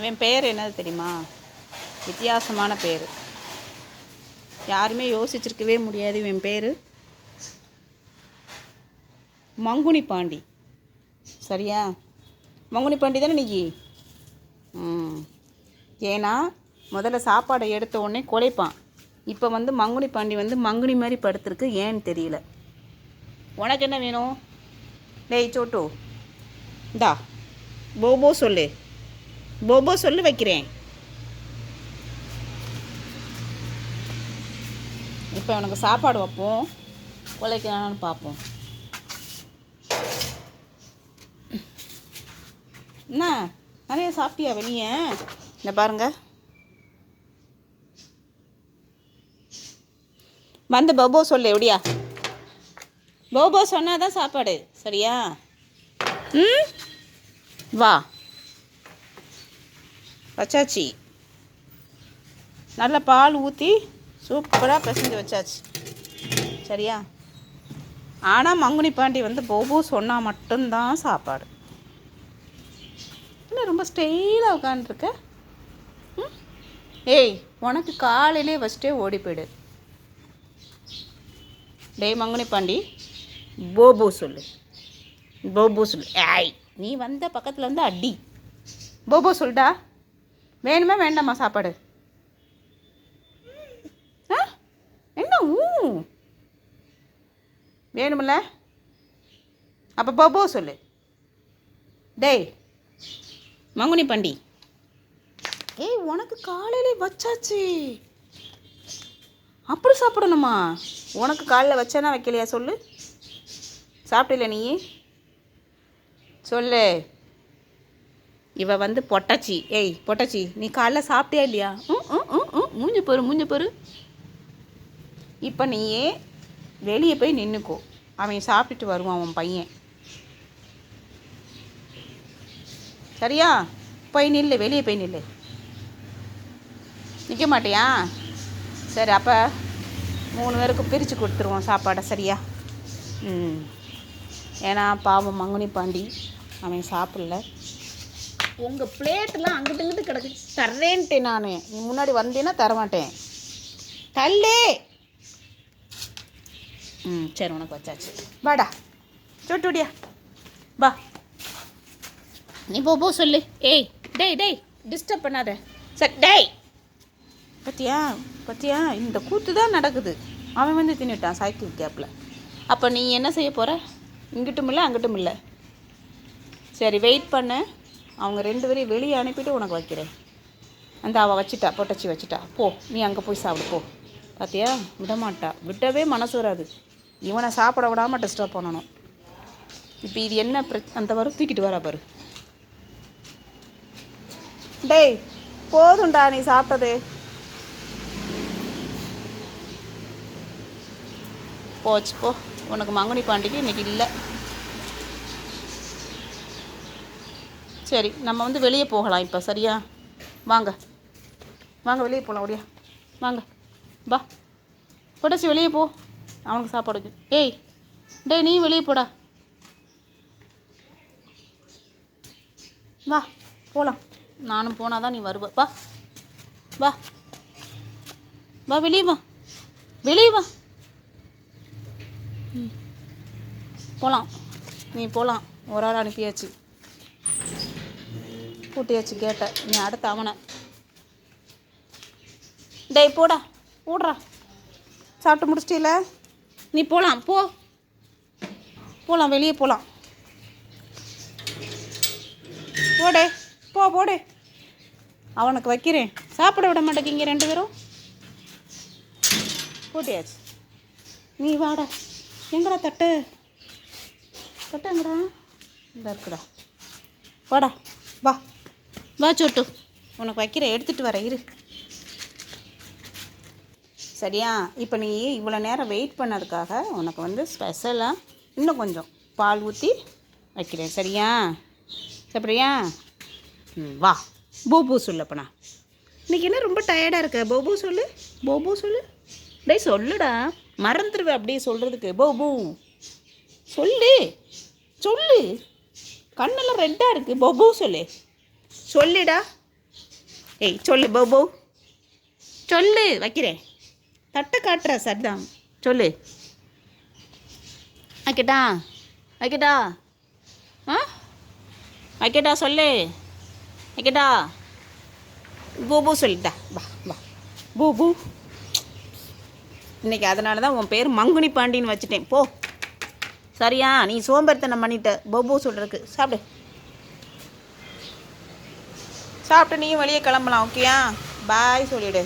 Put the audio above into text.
இவன் பேர் என்னது தெரியுமா? வித்தியாசமான பேர். யாருமே யோசிச்சிருக்கவே முடியாது இவன் பேர். மங்குனி பாண்டி. சரியா? மங்குனி பாண்டி தானே நீ? ம். ஏன்னா முதல்ல சாப்பாடை எடுத்த உடனே குலைப்பான். இப்போ வந்து மங்குனி பாண்டி வந்து மங்குனி மாதிரி படுத்துருக்கு. ஏன்னு தெரியல. உனக்கு என்ன வேணும்? டேய் சோட்டு. இந்தா. போபோ சொல்லு. போபோ சொல்லு வைக்கிறேன். இப்போ உனக்கு சாப்பாடு வைப்போம். உழைக்கலான்னு பார்ப்போம். என்ன நிறைய சாப்பிட்டியா வெளியே? இந்த பாருங்க. வந்து பபோ சொல்லு எப்படியா? போபோ சொன்னாதான் சாப்பாடு சரியா? ம்? வா. வச்சாச்சு. நல்லா பால் ஊற்றி சூப்பராக பிசைஞ்சு வச்சாச்சு. சரியா? ஆனால் மங்குனி பாண்டி வந்து போபோ சொன்னால் மட்டும்தான் சாப்பாடு. இல்லை ரொம்ப ஸ்டெயிலாக உட்காந்துருக்க ம்? ஏய் உனக்கு காலையிலே வச்சுட்டே ஓடி போயிடு. டேய் மங்குனி பாண்டி போபு சொல்லு. போபு சொல்லு. ஏய் நீ வந்த பக்கத்தில் வந்து அடி. போபோ சொல்டா. வேணுமா வேண்டாமா சாப்பாடு? ஆ? என்ன ஊ? வேணுமில்ல அப்போ போபோ சொல்லு. டேய் மங்குனி பண்டி. ஏய் உனக்கு காலையிலே வச்சாச்சு. அப்படி சாப்பிடணுமா? உனக்கு காலைல வச்சேனா வைக்கலையா சொல்லு? சாப்பிடல நீ? சொல்லு. இவ வந்து பொட்டாச்சி. ஏய் பொட்டாச்சி நீ காலைல சாப்பிட்டியா இல்லையா? ம் ம் ம் ம் மூஞ்சி போரு மூஞ்சி போரு இப்போ நீயே வெளியே போய் நின்றுக்கோ அவன் சாப்பிட்டுட்டு வருவான் அவன் பையன். சரியா? போய் நில்லு வெளியே போய் நில்லு. நிற்க மாட்டியா? சரி அப்போ மூணு பேருக்கு பிரித்து கொடுத்துருவோம் சாப்பாடை சரியா? ம். ஏன்னா பாவம் மங்குனி பாண்டி அவன் சாப்பிடல. உங்கள் பிளேட்டெலாம் அங்கிட்டு இங்கிட்டு கிடக்கு. தர்றேன்ட்டேன் நான். நீ முன்னாடி வந்தேன்னா தரமாட்டேன். தள்ளே. ம் சரி உனக்கு வச்சாச்சு. வாடா. சொட்டுடியா வா. நீ போ போ சொல்லு. ஏய் டேய் டேய் டிஸ்டர்ப் பண்ணாத. சரி டேய். பத்தியா? பத்தியா? இந்த கூத்து தான் நடக்குது. அவன் வந்து தின்னுட்டான் சைக்கிள் கேப்பில் அப்போ நீ என்ன செய்ய போகிற இங்கிட்டும் இல்லை அங்கிட்டும் இல்லை. சரி வெயிட் பண்ணு. அவங்க ரெண்டு பேரையும் வெளியே அனுப்பிட்டு உனக்கு வைக்கிறேன். அந்த அவள் வச்சிட்டா பொட்டச்சி வச்சிட்டா. போ நீ அங்கே போய் சாப்பிடு போ. பார்த்தியா விடமாட்டா. விடவே மனசு வராது. இவனை சாப்பிட விடாமல் டிஸ்டர்ப் பண்ணணும். இப்போ இது என்ன பிர அந்த வரும் தூக்கிட்டு வரா பாரு. டேய் போதும்டா நீ சாப்பிட்டது. போச்சு போ. உனக்கு மங்குனி பாண்டிக்கு இன்னைக்கு இல்லை. சரி நம்ம வந்து வெளியே போகலாம் இப்போ சரியா? வாங்க. வாங்க வெளியே போகலாம் ஒடியா வாங்க. வா. பொட்டாச்சி வெளியே போ. அவனுக்கு சாப்பாடு ஏய் டேய் நீ வெளியே போடா. வா போகலாம் நானும் போனால் தான் நீ வருவ. வா. வா. வா வெளியே வா. வெளியே வா. ம். போகலாம் நீ போகலாம் ஒரு ஆள் அனுப்பியாச்சு. பூட்டியாச்சு கேட்ட நீ அடுத்த அவனை. டேய் போடா. போடுறா சாப்பிட்டு முடிச்சிட்டில? நீ போகலாம் போ. போகலாம் வெளியே போகலாம் போடே போ போடே அவனுக்கு வைக்கிறேன். சாப்பிட விட மாட்டேங்கிங்க ரெண்டு பேரும். போட்டியாச்சு. நீ வாடா. எங்கடா தட்டு? தட்டு எங்கடா? இந்த இருக்குடா. வாடா. வா. வா சொட்டு. உனக்கு வைக்கிறேன் எடுத்துகிட்டு வரேன் இரு. சரியா? இப்போ நீ இவ்வளோ நேரம் வெயிட் பண்ணதுக்காக உனக்கு வந்து ஸ்பெஷலாக இன்னும் கொஞ்சம் பால் ஊற்றி வைக்கிறேன். சரியா? சாப்பிட்றியா ம் வா. போபு சொல்லு அப்பனா. இன்னைக்கு என்ன ரொம்ப டயர்டாக இருக்க? போபு சொல்லு. போபு சொல்லு. டேய் சொல்லுடா. மறந்துடுவேன் அப்படியே சொல்கிறதுக்கு போபு. சொல்லு. சொல்லு. கண்ணெல்லாம் ரெட்டாக இருக்குது போபு சொல்லு. சொல்லுடா. ஏய் சொல்லு போபோ சொல்லு. வைக்கிறேன். தட்டை காட்டுற சர்தாம். சொல்லு. வைக்கட்டா. வைக்கட்டா. ஆ? வைக்கட்டா சொல்லு. வைக்கட்டா. பூபு சொல்லிட்டா வா வா. பூபு இன்னைக்கு அதனால தான் உன் பேர் மங்குனி பாண்டின்னு வச்சுட்டேன். போ. சரியா? நீ சோம்பேறித்தனம் பண்ணிட்ட. பூபு சொல்கிறதுக்கு சாப்பிடு. சாப்பிட்டு நீயும் வெளியே கிளம்பலாம் ஓகேயா பாய் சொல்லிவிடு